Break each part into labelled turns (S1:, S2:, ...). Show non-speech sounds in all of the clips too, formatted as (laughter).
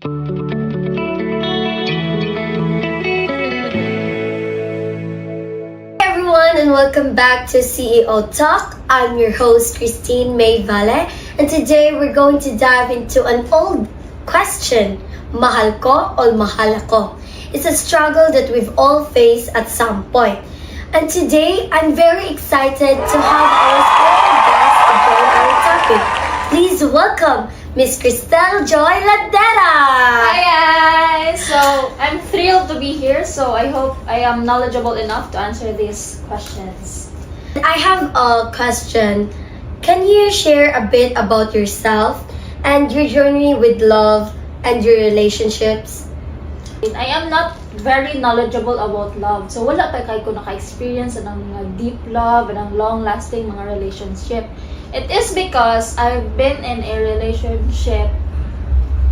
S1: Hey everyone, and welcome back to CEO Talk. I'm your host, Christine May Vale, and today we're going to dive into an old question Mahal ko o mahal ako? It's a struggle that we've all faced at some point. And today, I'm very excited to have our special guest join our topic. Please welcome Miss Cristel Joy Ladera.
S2: Hi guys! So, I'm thrilled to be here. So, I hope I am knowledgeable enough to answer these questions.
S1: I have a question. Can you share a bit about yourself and your journey with love and your relationships?
S2: I am not very knowledgeable about love. So, wala pa kay ko naka-experience ng mga deep love, ng long-lasting mga relationship. It is because I've been in a relationship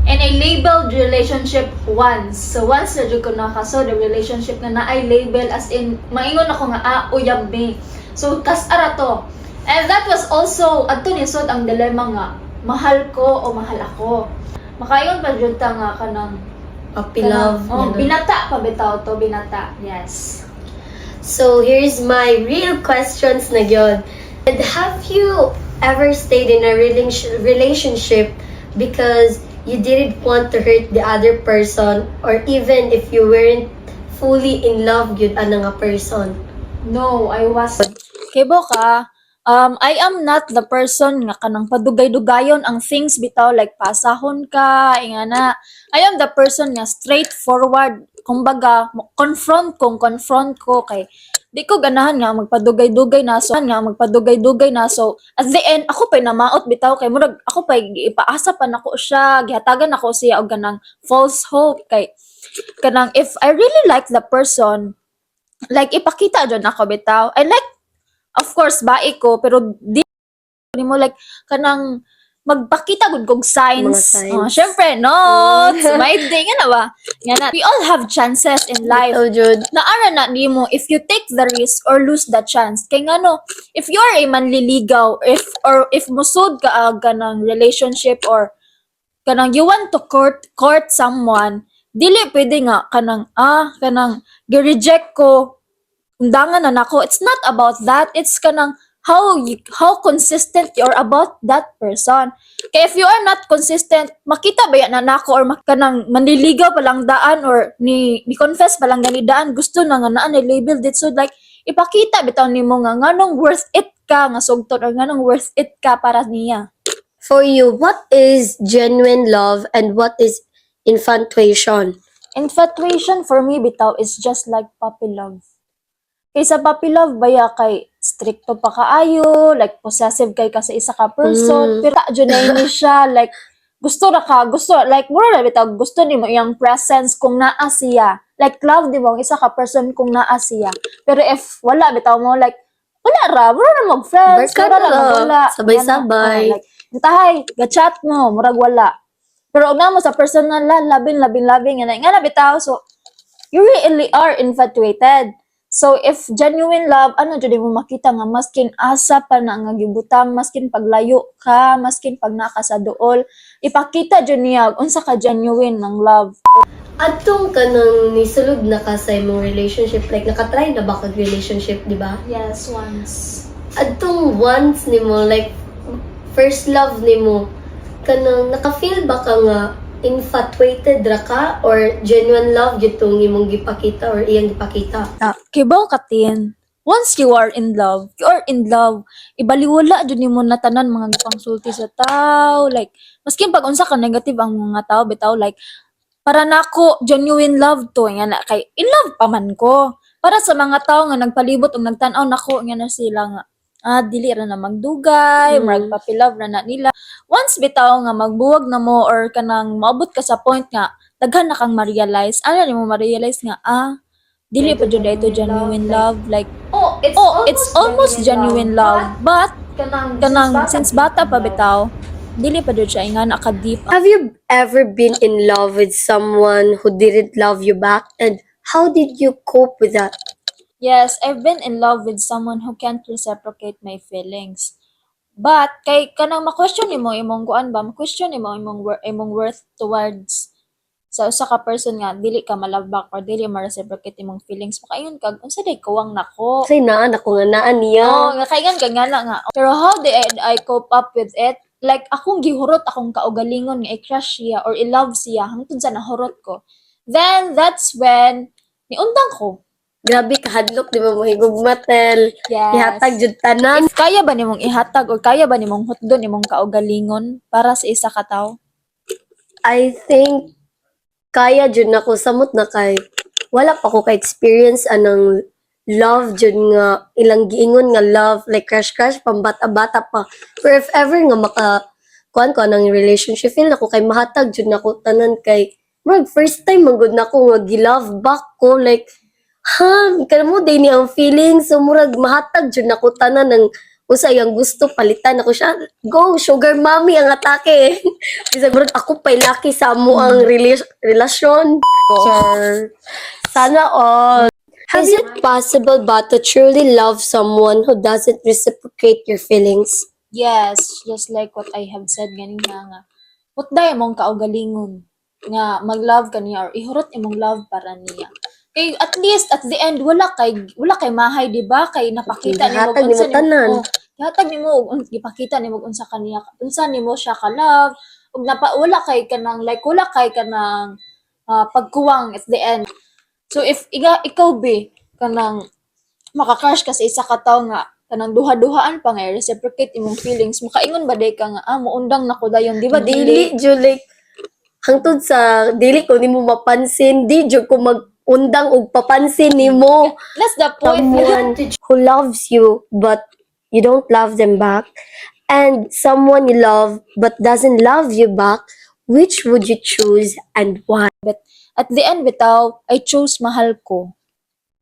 S2: in a labeled relationship once. So once na ko nakaso the relationship nga na I label as in maingon ako nga ah uyab me. So kas ara to. And that was also adto ni sud ang dilemma nga mahal ko o mahal ako. Makaingon pa jud ta nga kanang
S1: Puppy
S2: kanang-
S1: love.
S2: Oh,
S1: ganun.
S2: binata pa bitaw to binata. Yes.
S1: so here's my real questions na yun. And have you ever stayed in a relation- relationship because you didn't want to hurt the other person or even if you weren't fully in love yun anang nga person?
S2: No, I was Kibo ka, um, I am not the person nga kanang padugay-dugayon ang things bitaw like pasahon ka, nga na. I am the person nga straightforward. Kumbaga, confront kong confront ko kay di ko ganahan nga magpadugay-dugay na so nga magpadugay-dugay na so at the end ako pay namaot bitaw kay murag ako pay ipaasa pa nako siya gihatagan ako siya og ganang false hope kay kanang if I really like the person like ipakita jud nako bitaw I like of course bae ko pero di mo like kanang magpakita gud kog signs. Oh, syempre, notes, may day nga na ba? Nga na, we all have chances in life.
S1: So, Jude,
S2: Naara na ni mo if you take the risk or lose the chance. Kay nga no, if you are a manliligaw, if or if musod ka aga ng relationship or kanang you want to court court someone, dili pwede nga kanang ah kanang gi-reject ko undangan na nako. It's not about that. It's kanang how you, how consistent you're about that person. Kaya if you are not consistent, makita ba yan na nako or mak- kanang manliligaw pa lang daan or ni ni confess pa lang gani daan gusto na nga naa ni label it so like ipakita bitaw nimo nga nganong worth it ka nga sugton or nganong worth it ka para niya.
S1: for you, what is genuine love and what is infatuation?
S2: Infatuation for me bitaw is just like puppy love. Kaysa puppy love baya kay stricto pa kaayo, like possessive kay ka sa isa ka
S1: Mm.
S2: person, pero ta jud na siya like gusto na ka, gusto like mura na bitaw gusto nimo iyang presence kung naa siya. Like love di mo ang isa ka person kung naa siya. Pero if wala bitaw mo like wala ra, mura na mag friends, na
S1: lang,
S2: magwala.
S1: sabay-sabay.
S2: Oh, like, Intahay, gachat mo, murag wala. Pero og mo sa personal la, labing, labing, labing, nga na bitaw. So, you really are infatuated. So, if genuine love, ano dyan mo makita nga, maskin asa pa na nga gibutang, maskin paglayo ka, maskin pag naka sa dool, ipakita dyan niya, unsa ka genuine ng love.
S1: Atong ka nang nisulod na ka sa imong relationship, like nakatry na ba kag relationship, di ba?
S2: Yes, once.
S1: Atong once nimo, like first love nimo, kanang naka-feel ba ka nga infatuated ra ka or genuine love gyud tong imong gipakita or iyang gipakita?
S2: Ah, kibaw katin. Once you are in love, you are in love. Ibaliwala jud nimo na tanan mga gipangsulti sa tao. Like, maskin pag unsa ka negative ang mga tao bitaw like para nako genuine love to nga na kay in love pa man ko. Para sa mga tao nga nagpalibot ug nagtan-aw nako nga na sila nga ah dili ra na magdugay,
S1: Mm.
S2: mm. magpapilove na na nila. Once bitaw nga magbuwag na mo or kanang maabot ka sa point nga daghan na kang ma-realize, ano nimo ma-realize nga ah dili pa jud ito genuine love like Oh, it's oh it's almost genuine love but kanang kanang since bata pa bitaw dili pa jud siya nga naka deep
S1: Have you ever been in love with someone who didn't love you back and how did you cope with that?
S2: Yes, I've been in love with someone who can't reciprocate my feelings. But kay kanang ma-question nimo imong kuan ba, ma-question nimo imong wor- imong worth towards sa usa ka person nga dili ka malabak or dili ma-reciprocate imong feelings makaingon kag unsa day kawang nako
S1: Kasi naan ako nga naan niya.
S2: Oh, nga kaigan ka nga na nga. Pero how did I, I cope up with it? Like, akong gihurot akong kaugalingon nga i-crush siya or i-love siya hangtod sa nahurot ko. Then, that's when, niundang ko.
S1: Grabe kahadlok di ba mo higugmatel.
S2: Yes.
S1: Ihatag jud tanan.
S2: If kaya ba nimong ihatag or kaya ba nimong hutdon imong kaugalingon para sa isa ka tawo?
S1: I think kaya jud nako samot na kay wala pa ko ka experience anang love jud nga ilang giingon nga love like crush crush pambata-bata pa pero if ever nga maka kuan ko anang relationship feel nako kay mahatag jud nako tanan kay murag first time man gud nako nga gilove back ko like ha kanamo day ni ang feeling so murag mahatag jud nako tanan ng usay ang gusto palitan ako siya go sugar mommy ang atake (laughs) Bisag murag ako pay laki sa mo ang rela- relasyon. Sure. Sana all. Is it possible ba to truly love someone who doesn't reciprocate your feelings?
S2: Yes, just like what I have said ganina nga. Putday imong kaugalingon nga mag-love ka niya or ihurot imong love para niya. Kay at least at the end wala kay wala kay mahay di ba kay napakita nimo
S1: Gihatag nimo tanan.
S2: oh, nimo og un- gipakita nimo unsa kaniya unsa nimo siya ka love ug napa wala kay kanang like wala kay kanang ah, pagkuwang at the end. So if iga, ikaw be kanang maka-crush ka sa isa ka tawo nga kanang duha-duhaan pa nga reciprocate imong feelings makaingon ba day ka nga ah muundang nako dayon di ba
S1: Dili, Julik. Hangtod sa dili ko nimo mapansin, di jud ko magundang og papansin nimo.
S2: that's the point.
S1: Someone who loves you but you don't love them back. And someone you love but doesn't love you back, which would you choose and why?
S2: at the end bitaw I chose mahal ko.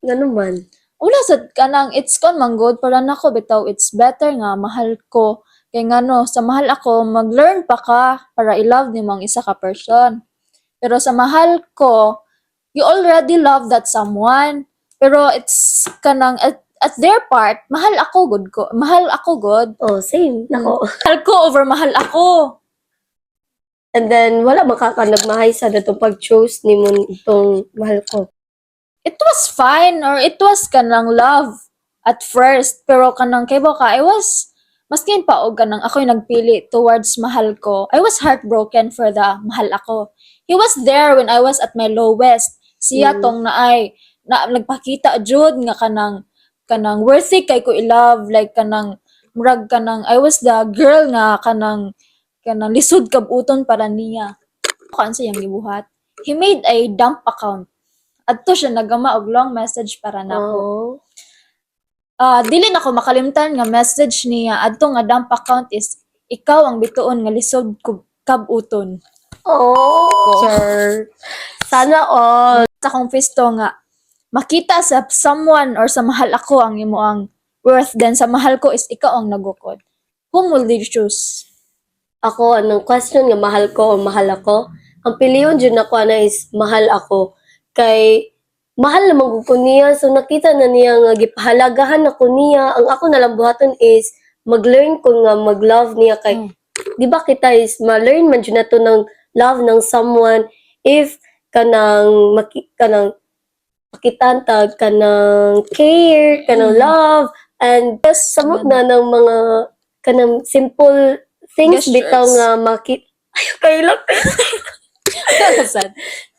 S1: Nga naman.
S2: wala sad kanang it's kon man good. Para nako bitaw it's better nga mahal ko. Kay ngano sa mahal ako mag-learn pa ka para i-love nimo ang isa ka person. Pero sa mahal ko you already love that someone pero it's kanang at, at their part mahal ako good ko mahal ako good
S1: Oh, same. Nako.
S2: mahal ko over mahal ako
S1: And then, wala makakanagmahay sa dato pag-choose ni mo itong mahal ko.
S2: it was fine or it was kanang love at first pero kanang kay ka I was maskin pa og kanang ako yung nagpili towards mahal ko I was heartbroken for the mahal ako he was there when I was at my lowest siya
S1: Mm.
S2: tong naay na nagpakita jud nga kanang kanang worthy kay ko i-love like kanang murag kanang I was the girl nga kanang kanang lisod kabuton para niya kan sa iyang gibuhat he made a dump account adto siya nagama og long message para nako
S1: Oh.
S2: Ah, dili na ko makalimtan nga message niya adto nga dump account is ikaw ang bituon nga lisod kub kabuton
S1: Oh. Sure. Sana all.
S2: Sa akong fisto nga makita sa someone or sa mahal ako ang imo ang worth then sa mahal ko is ikaw ang nagukod whom will you choose
S1: Ako, anong question nga mahal ko o mahal ako? Ang piliyon dyan ako na is mahal ako. Kay, mahal naman ko ko niya. So, nakita na niya nga gipahalagahan ako niya. Ang ako nalang buhaton is mag-learn ko nga mag-love niya. Kay,
S2: Mm.
S1: di ba kita is ma-learn man dyan na to ng love ng someone if kanang maki, kanang makitan tag kanang care, kanang
S2: Mm.
S1: love, and just samot na ng mga kanang simple things
S2: Gestures.
S1: bitaw nga maki (laughs) ay kailak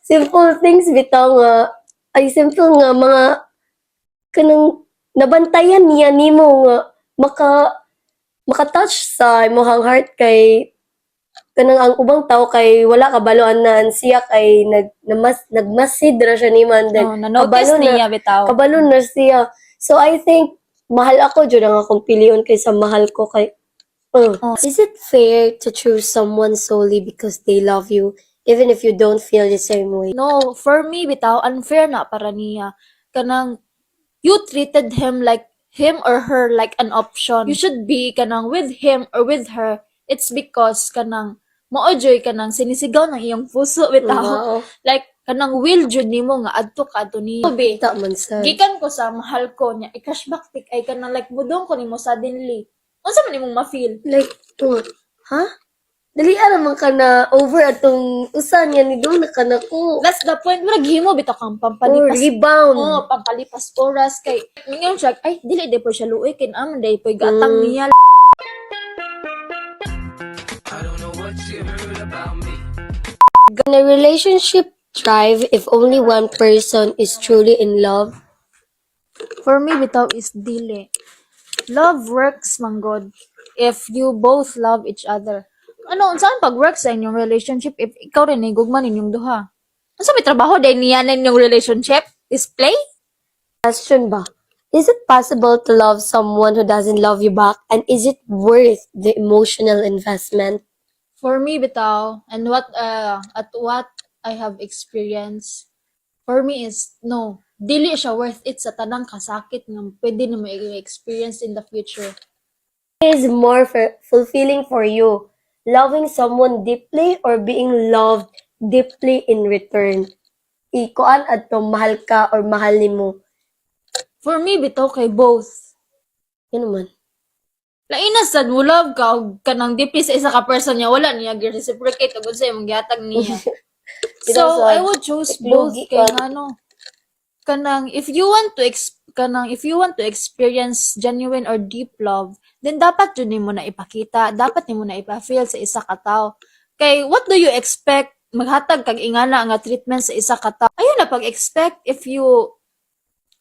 S1: simple things bitaw nga ay simple nga mga kanang nabantayan niya nimo nga maka maka-touch sa imong heart kay kanang ang ubang tao kay wala kabaloan na siya kay nag namas, nagmasid ra siya nimo and then
S2: oh,
S1: kabalo na-
S2: niya bitaw
S1: kabalo na siya so I think mahal ako jud ang akong piliyon kaysa mahal ko kay Uh,
S2: Oh.
S1: Is it fair to choose someone solely because they love you even if you don't feel the same way?
S2: No, for me bitaw unfair na para niya. Kanang you treated him like him or her like an option. You should be kanang with him or with her. It's because kanang mao joy kanang sinisigaw ng iyong puso bitaw.
S1: Wow.
S2: Like kanang will jud nimo nga adto ka adto. Be,
S1: Kita man sir.
S2: gikan ko sa mahal ko niya i-cashback pick ay kanang like mudong ko nimo suddenly. Unsa man imong ma-feel?
S1: Like, uh, ha? Dali naman ka na over atong usan yan ni Dong na ka na ko.
S2: That's the point. Murag himo bitaw kang
S1: Or
S2: pampalipas.
S1: rebound.
S2: Oh, pampalipas oras kay ngayon siya ay dili di po siya luoy kin am day po gatang
S1: Mm.
S2: niya.
S1: Can a relationship thrive if only one person is truly in love?
S2: For me bitaw is dili. Love works manggod if you both love each other. Ano unsaon pag work sa inyong relationship if ikaw rin ay gugma ninyong duha? Unsa may trabaho day niya na inyong relationship? Display?
S1: Question ba? Is it possible to love someone who doesn't love you back? And is it worth the emotional investment?
S2: For me bitaw and what uh at what I have experienced for me is no dili siya worth it sa tanang kasakit nga pwede na mo experience in the future.
S1: Is more fulfilling for you loving someone deeply or being loved deeply in return? Ikuan adto mahal ka or mahal nimo.
S2: For me bitaw kay both.
S1: Yun naman.
S2: Lain na sad mo love ka og kanang deeply sa isa ka person niya. Wala niya gi-reciprocate og unsa imong gihatag niya. (laughs) So
S1: sa-
S2: I would choose both kay
S1: ka.
S2: ano kanang if you want to ex kanang if you want to experience genuine or deep love then dapat yun nimo na ipakita dapat nimo na ipa-feel sa isa ka tao. Kay what do you expect? Maghatag kag ingana nga treatment sa isa ka tao. Ayun na pag-expect if you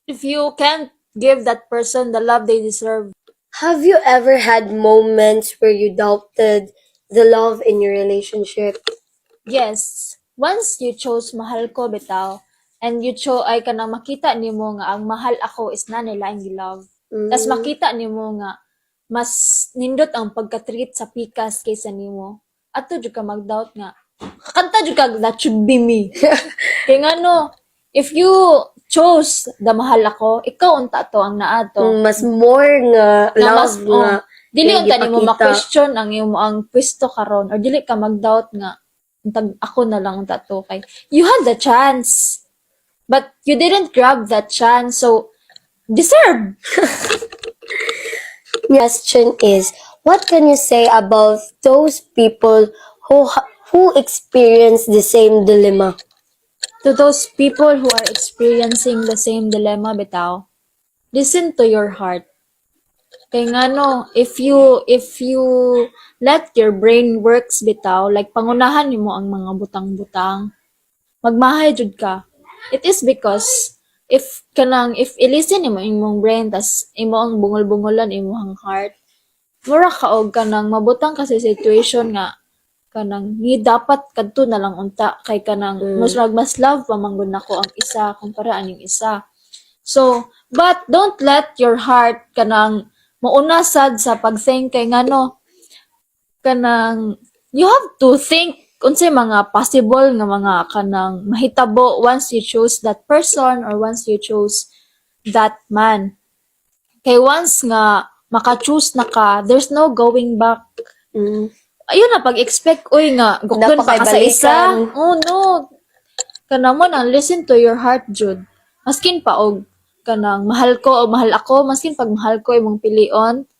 S2: if you can't give that person the love they deserve
S1: Have you ever had moments where you doubted the love in your relationship?
S2: Yes. Once you chose mahal ko bitaw and you cho ay kanang makita nimo nga ang mahal ako is na nila ang love.
S1: Mm.
S2: Tas makita nimo nga mas nindot ang pagka-treat sa pikas kaysa nimo. Ato jud ka mag-doubt nga. Kanta jud ka that should be me. (laughs) Kaya nga no, if you chose the mahal ako, ikaw unta to ang naa to.
S1: Mm, mas more nga
S2: nga
S1: love
S2: mas,
S1: nga.
S2: oh, dili
S1: yung
S2: unta nimo
S1: gipakita.
S2: ma-question ang imo ang pwesto karon or dili ka mag-doubt nga untag ako na lang unta to kay you had the chance but you didn't grab that chance so deserve (laughs)
S1: Question is, what can you say about those people who ha- who experience the same dilemma?
S2: To those people who are experiencing the same dilemma bitaw listen to your heart. Kay nga no if you if you let your brain works bitaw like pangunahan nimo ang mga butang-butang magmahay jud ka. It is because if kanang if i-listen nimo imong brain tas imo ang bungol-bungolan imong heart mura ka og kanang mabutang kasi situation nga kanang ni dapat kadto na lang unta kay kanang
S1: Mm.
S2: mas mas love pa manggod nako ang isa kumpara aning isa so but don't let your heart kanang mauna sad sa pag-think kay ngano kanang you have to think unsay mga possible nga mga kanang mahitabo once you choose that person or once you choose that man kay once nga maka-choose na ka there's no going back
S1: Mm.
S2: Ayun na pag-expect uy nga gukton pa ka sa isa oh no. Kanang mo nang listen to your heart jud maskin pa og kanang mahal ko o mahal ako. Maskin pag mahal ko imong pilion.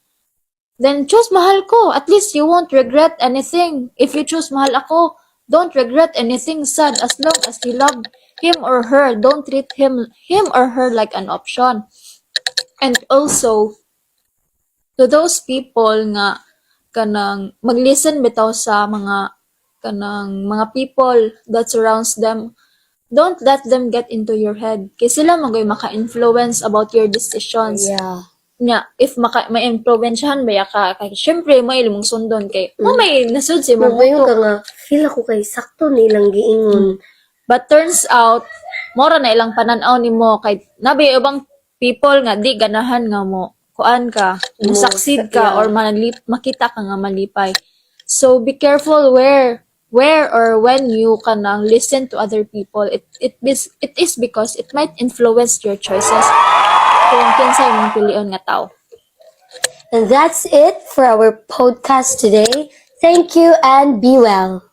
S2: Then choose mahal ko. At least you won't regret anything. If you choose mahal ako don't regret anything sad. As long as you love him or her don't treat him him or her like an option. And also to those people nga kanang mag-listen bitaw sa mga kanang mga people that surrounds them. Don't let them get into your head. Kay sila magoy maka-influence about your decisions.
S1: Yeah.
S2: nya if maka may influensyahan ba ka? Kay syempre may ilimong sundon kay mo may nasud si mo.
S1: Mabayon ka nga, feel ako kay sakto nilang giingon.
S2: But turns out, mora na ilang pananaw ni mo kay nabi ubang people nga di ganahan nga mo kuan ka, succeed ka or makita ka nga malipay. So be careful where where or when you kanang listen to other people. It it is it is because it might influence your choices kung imong pilion nga tao.
S1: And that's it for our podcast today. Thank you and be well.